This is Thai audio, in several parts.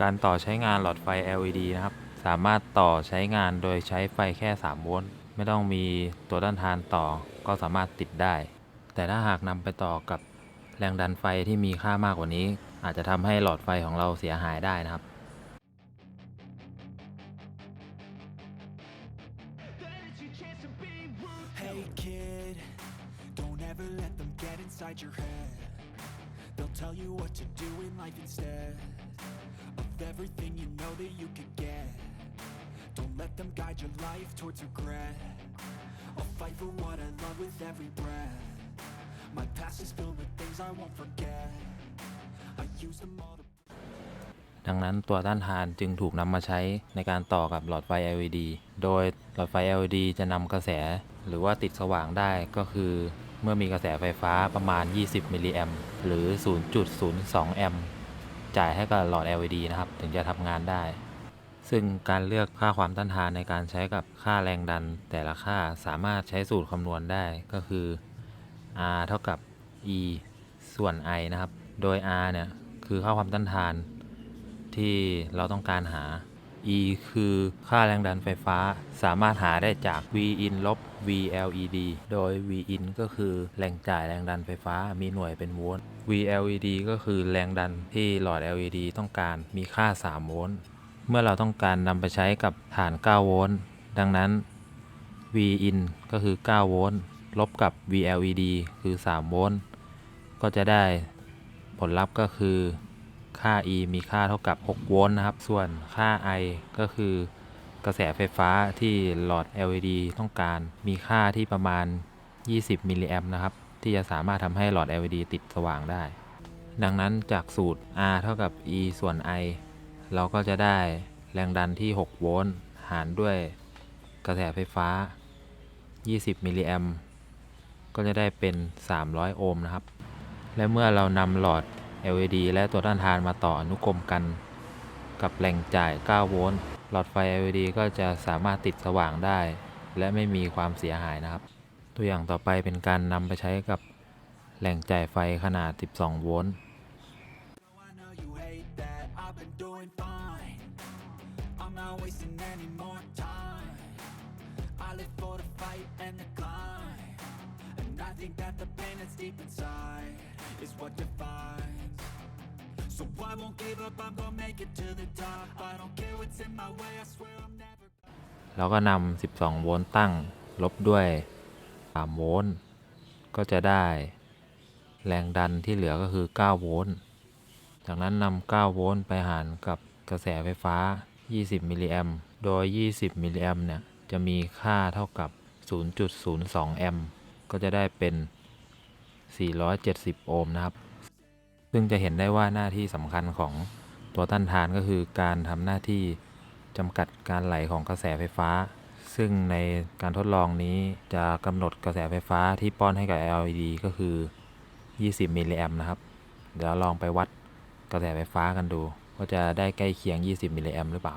การต่อใช้งานหลอดไฟ LED นะครับ สามารถต่อใช้งานโดยใช้ไฟแค่ 3 โวลต์ ไม่ต้องมีตัวต้านทานต่อ ก็สามารถติดได้ แต่ถ้าหากนำไปต่อกับแรงดันไฟที่มีค่ามากกว่านี้ อาจจะทำให้หลอดไฟของเราเสียหายได้นะครับ They'll tell you what to do in life instead of everything you know that you could get. Don't let them guide your life towards regret. I'll fight for what I love with every breath. My past is filled with things I won't forget. I use them all to ดังนั้นตัวต้านทานจึงถูกนำมาใช้ในการต่อกับหลอดไฟ LED โดยหลอดไฟ LED จะนำกระแส หรือว่าติดสว่างได้ก็คือ เมื่อมีกระแสไฟฟ้าประมาณ 20 มิลลิแอมหรือ 0.02 แอม จ่ายให้กับหลอด LED นะครับ ถึงจะทำงานได้ ซึ่งการเลือกค่าความต้านทานในการใช้กับค่าแรงดัน แต่ละค่าสามารถใช้สูตรคำนวณได้ก็คือ R เท่ากับ E ส่วน I นะครับ โดย R เนี่ย คือค่าความต้านทานที่เราต้องการหา E คือค่าแรงดันไฟฟ้า สามารถหาได้จาก V in ลบ V LED โดย V in ก็คือแรงจ่ายแรงดันไฟฟ้ามีหน่วยเป็นโวลต์ V LED ก็คือแรงดันที่หลอด LED ต้องการมีค่า 3 โวลต์ เมื่อเราต้องการนำไปใช้กับฐาน 9 โวลต์ ดังนั้น V in ก็คือ 9 โวลต์ ลบกับ V LED คือ 3 โวลต์ ก็จะได้ผลลัพธ์ก็คือ ค่า E มีค่าเท่ากับ 6 โวลต์นะครับ ส่วนค่า I ก็คือกระแสไฟฟ้าที่หลอด LED ต้องการมีค่าที่ประมาณ 20 มิลลิแอมป์นะครับ ที่จะสามารถทำให้หลอด LED ติดสว่างได้ ดังนั้นจากสูตร R เท่ากับ E ส่วน I เราก็จะได้แรงดันที่ 6 โวลต์หารด้วยกระแสไฟฟ้า 20 มิลลิแอมป์ก็จะได้เป็น 300 โอห์มนะครับ และเมื่อเรานำหลอด LED และตัวต้านทานมาต่ออนุกรมกัน กับแหล่งจ่าย 9 โวลต์ หลอดไฟ LED ก็จะสามารถติดสว่างได้ และไม่มีความเสียหายนะครับ ตัวอย่างต่อไปเป็นการนำไปใช้กับแหล่งจ่ายไฟขนาด 12 โวลต์ think that the pain that's deep inside is what defines I won't give up, I'm gonna make it to the top I don't care what's in my way, I swear I'm never แล้วก็นำ 12 โวลต์ตั้งลบด้วย 3 โวลต์ก็จะได้แรงดันที่เหลือก็คือ 9 โวลต์ จากนั้นนำ 9 โวลต์ไปหารกับกระแสไฟฟ้า 20 มิลลิแอมโดย 20 มิลลิแอมเนี่ย จะมีค่าเท่ากับ 0.02 แอมก็จะได้เป็น 470 โอห์มนะครับ ซึ่งจะเห็นได้ว่าหน้าที่สำคัญของตัวต้านทานก็คือการทำหน้าที่จำกัดการไหลของกระแสไฟฟ้า ซึ่งในการทดลองนี้จะกำหนดกระแสไฟฟ้าที่ป้อนให้กับ LED ก็คือ 20 มิลลิแอมป์นะครับ เดี๋ยวลองไปวัดกระแสไฟฟ้ากันดู ว่าจะได้ใกล้เคียง 20 มิลลิแอมป์หรือเปล่า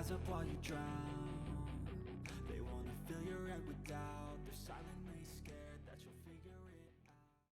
rise up while you drown. They wanna fill your head with doubt. They're silent